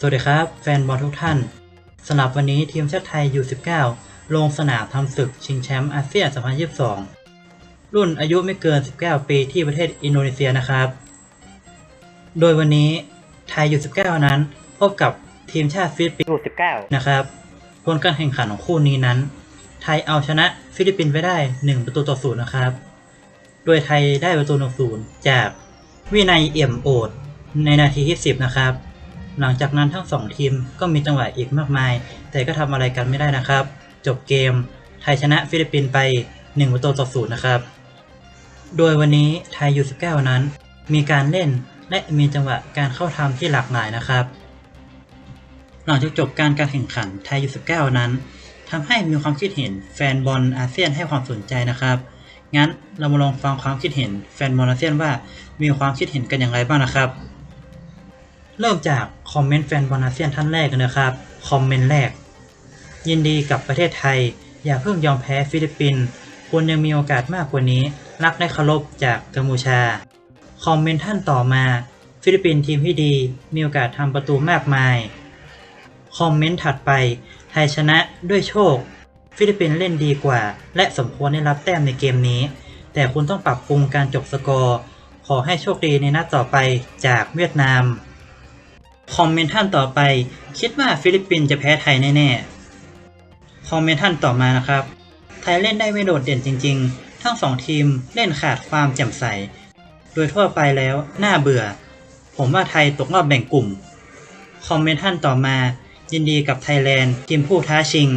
สวัสดีครับ แฟนบอลทุกท่านสำหรับวันนี้ทีมชาติไทย U19 ลงสนามทำศึกชิงแชมป์อาเซียน 2022 รุ่นอายุไม่เกิน 19 ปีที่ประเทศอินโดนีเซียนะครับ โดยวันนี้ไทย U19 นั้นพบกับทีมชาติฟิลิปปินส์ U19 นะครับผลการแข่งขันของคู่นี้นั้น ไทยเอาชนะฟิลิปปินส์ไปได้ 1 ประตูต่อศูนย์นะครับ โดยไทยได้ประตูต่อศูนย์จากวินัยเอี่ยมโอดในนาทีที่ 10 นะครับ หลังจากนั้นทั้งสองทีมก็มีจังหวะอีกมากมาย แต่ก็ทำอะไรกันไม่ได้นะครับ จบเกม ไทยชนะฟิลิปปินส์ไป1ประตูต่อศูนย์นะครับ โดยวันนี้ไทยยู19นั้น มีการเล่นและมีจังหวะการเข้าทำที่หลากหลายนะครับ หลังจากจบการการแข่งขันไทยยู19นั้นทำให้มีความคิดเห็นแฟนบอลอาเซียนให้ความสนใจนะครับ งั้นเรามาลองฟังความคิดเห็นแฟนบอลอาเซียนว่ามีความคิดเห็นกันอย่างไรบ้างนะครับ เริ่มจากคอมเมนต์แฟนบอลอาเซียนท่านแรกกันนะครับ คอมเมนต์แรก ยินดีกับประเทศไทย อย่าเพิ่งยอมแพ้ฟิลิปปินส์คุณยังมีโอกาสมากกว่านี้ รักได้เคารพจากกัมพูชา คอมเมนต์ท่านต่อมา ฟิลิปปินส์ทีมที่ดี มีโอกาสทำประตูมากมาย คอมเมนต์ถัดไป ไทยชนะด้วยโชค ฟิลิปปินส์เล่นดีกว่า และสมควรได้รับแต้มในเกมนี้ แต่คุณต้องปรับปรุงการจบสกอร์ ขอให้โชคดีในนัดต่อไปจากเวียดนาม คอมเมนต์ท่านต่อไป คิดว่าฟิลิปปินส์จะแพ้ไทยแน่ๆ คอมเมนต์ท่านต่อมานะครับ ไทยเล่นได้ไม่โดดเด่นจริงๆ ทั้งสองทีมเล่นขาดความแจ่มใส โดยทั่วไปแล้วน่าเบื่อ ผมว่าไทยตกรอบแบ่งกลุ่ม คอมเมนต์ท่านต่อมา ยินดีกับไทยแลนด์ทีมผู้ท้าชิง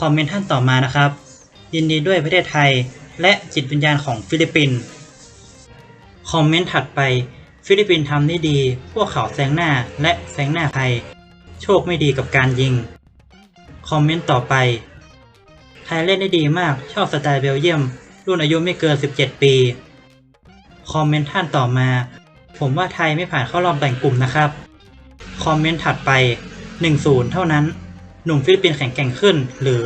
คอมเมนต์ท่านต่อมานะครับ ยินดีด้วยประเทศไทย และจิตวิญญาณของฟิลิปปินส์ คอมเมนต์ถัดไป ฟิลิปปินส์ทำได้ดี พวกเขาแซงหน้าและแซงหน้าไทย โชคไม่ดีกับการยิง คอมเมนต์ต่อไป ไทยเล่นได้ดีมาก ชอบสไตล์เบลเยียม รุ่นอายุไม่เกิน 17 ปี คอมเมนต์ท่านต่อมา ผมว่าไทยไม่ผ่านเข้ารอบแบ่งกลุ่มนะครับ คอมเมนต์ถัดไป 1-0 เท่านั้น หนุ่มฟิลิปปินส์แข็งแกร่งขึ้น หรือ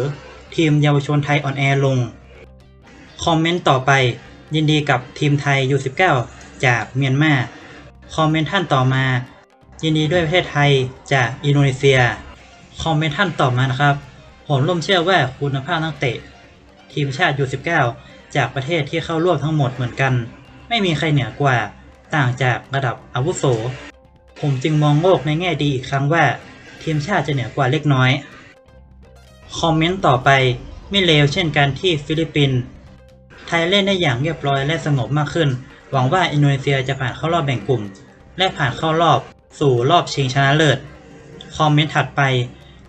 ทีมเยาวชนไทยอ่อนแอลง คอมเมนต์ต่อไป ยินดีกับทีมไทย U19 จากเมียนมา คอมเมนต์ท่านต่อมา ยินดีด้วยประเทศไทยจากอินโดนีเซีย คอมเมนต์ท่านต่อมานะครับ ผมร่วมเชื่อว่าคุณภาพนักเตะ ทีมชาติ U19 จากประเทศที่เข้าร่วมทั้งหมดเหมือนกัน ไม่มีใครเหนือกว่า ต่างจากระดับอาวุโส ผมจึงมองโลกในแง่ดีอีกครั้งว่า ทีมชาติจะเหนือกว่าเล็กน้อย คอมเมนต์ต่อไปไม่เลวเช่นกันที่ฟิลิปปินส์ไทยเล่นได้อย่างเรียบร้อยและสงบมากขึ้น หวังว่าอินโดนีเซียจะผ่านเข้ารอบแบ่งกลุ่ม และผ่านเข้ารอบสู่รอบชิงชนะเลิศ คอมเมนต์ถัดไป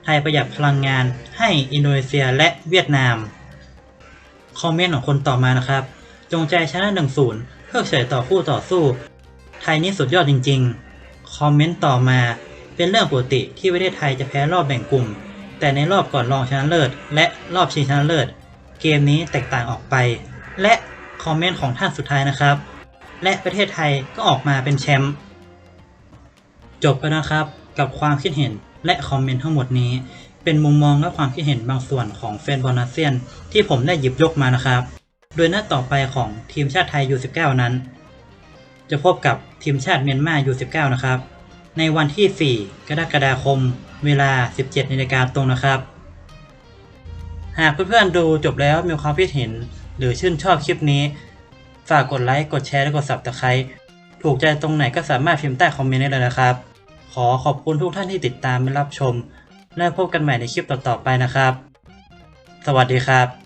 ไทยประหยัดพลังงานให้อินโดนีเซียและเวียดนาม คอมเมนต์ของคนต่อมานะครับ จงใจชนะ 1-0 เพื่อเฉยต่อคู่ต่อสู้ ไทยนี่สุดยอดจริง ๆ คอมเมนต์ต่อมาเป็นเรื่องปกติที่ประเทศไทยจะแพ้รอบแบ่งกลุ่ม แต่ในรอบก่อนรองชนะเลิศ และรอบชิงชนะเลิศ เกมนี้แตกต่างออกไป และคอมเมนต์ของท่านสุดท้ายนะครับ และประเทศไทยก็ออกมาเป็นแชมป์จบไปนะครับกับความคิดเห็นและคอมเมนต์ทั้งหมดนี้ เป็นมุมมองและความคิดเห็นบางส่วนของแฟนบอลอาเซียน ที่ผมได้หยิบยกมานะครับ โดยหน้าต่อไปของทีมชาติไทย U19 นั้น จะพบกับทีมชาติเมียนมา U19 นะครับ ในวันที่ 4 กรกฎาคม เวลา 17นาฬิกาตรงนะครับ หากเพื่อนๆดูจบแล้วมีความคิดเห็น หรือชื่นชอบคลิปนี้ ฝากกดไลค์ กดแชร์ และกด Subscribe ถูกใจตรงไหนก็สามารถพิมพ์ใต้คอมเมนต์ได้เลยนะครับ ขอขอบคุณทุกท่านที่ติดตามและรับชม และพบกันใหม่ในคลิปต่อๆไปนะครับ สวัสดีครับ